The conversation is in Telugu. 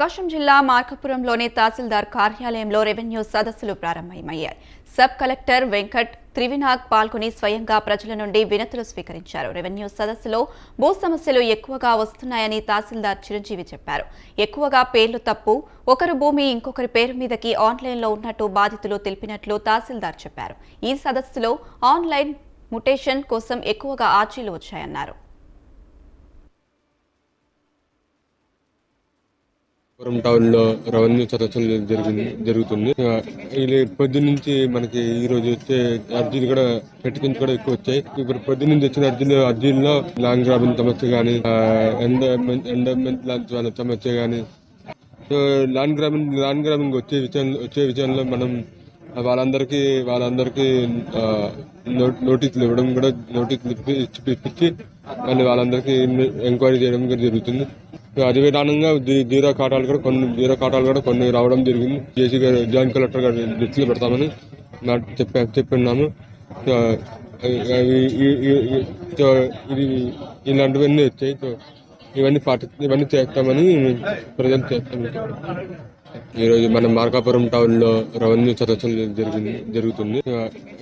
ప్రకాశం జిల్లా మార్కపురంలోని తహసీల్దార్ కార్యాలయంలో రెవెన్యూ సదస్సులు ప్రారంభమయ్యాయి. సబ్ కలెక్టర్ వెంకట్ త్రివినాగ్ పాల్గొని స్వయంగా ప్రజల నుండి వినతులు స్వీకరించారు. రెవెన్యూ సదస్సులో భూ సమస్యలు ఎక్కువగా వస్తున్నాయని తహసీల్దార్ చిరంజీవి చెప్పారు. ఎక్కువగా పేర్లు తప్పు ఒకరు భూమి ఇంకొకరి పేరు మీదకి ఆన్లైన్లో ఉన్నట్టు బాధితులు తెలిపినట్లు తహసీల్దార్ చెప్పారు. ఈ సదస్సులో ఆన్లైన్ ముటేషన్ కోసం ఎక్కువగా ఆర్జీలు వచ్చాయన్నారు. పురం టౌన్లో రెవెన్యూ సదస్సులు జరిగింది జరుగుతుంది. ఆ, ఇది పొద్దు నుంచి మనకి ఈ రోజు వచ్చే అర్జీలు కూడా పెట్టుకుని కూడా ఎక్కువ వచ్చాయి. ఇప్పుడు పొద్దు నుంచి వచ్చిన అర్జీలు అర్జీల్లో లాంగ్ గ్రాబిన్ సమస్య కానీ ఎండోమెంట్ ఎండోమెంట్ లాంటి వాళ్ళ సమస్య కానీ so land grabbing land grabbing వచ్చే విషయం వచ్చే విషయంలో మనం వాళ్ళందరికీ వాళ్ళందరికీ నోటీసులు ఇవ్వడం కూడా నోటీసులు ఇప్పించి మళ్ళీ వాళ్ళందరికీ ఎంక్వైరీ చేయడం కూడా జరుగుతుంది. అదే విధానంగా జీరో కాటాలు కూడా కొన్ని జీరో కాటాలు కూడా కొన్ని రావడం జరిగింది. జేసీ గారు జాయింట్ కలెక్టర్ గారు దృష్టిలో పెడతామని నాకు చెప్పా చెప్పిన్నాము. ఇది ఇలాంటివన్నీ వచ్చాయి. ఇవన్నీ పాటి ఇవన్నీ చేస్తామని ప్రజలు చేస్తాం ఈరోజు మన మార్కాపురం టౌన్లో రెవెన్యూ సదస్సులు జరిగింది జరుగుతుంది.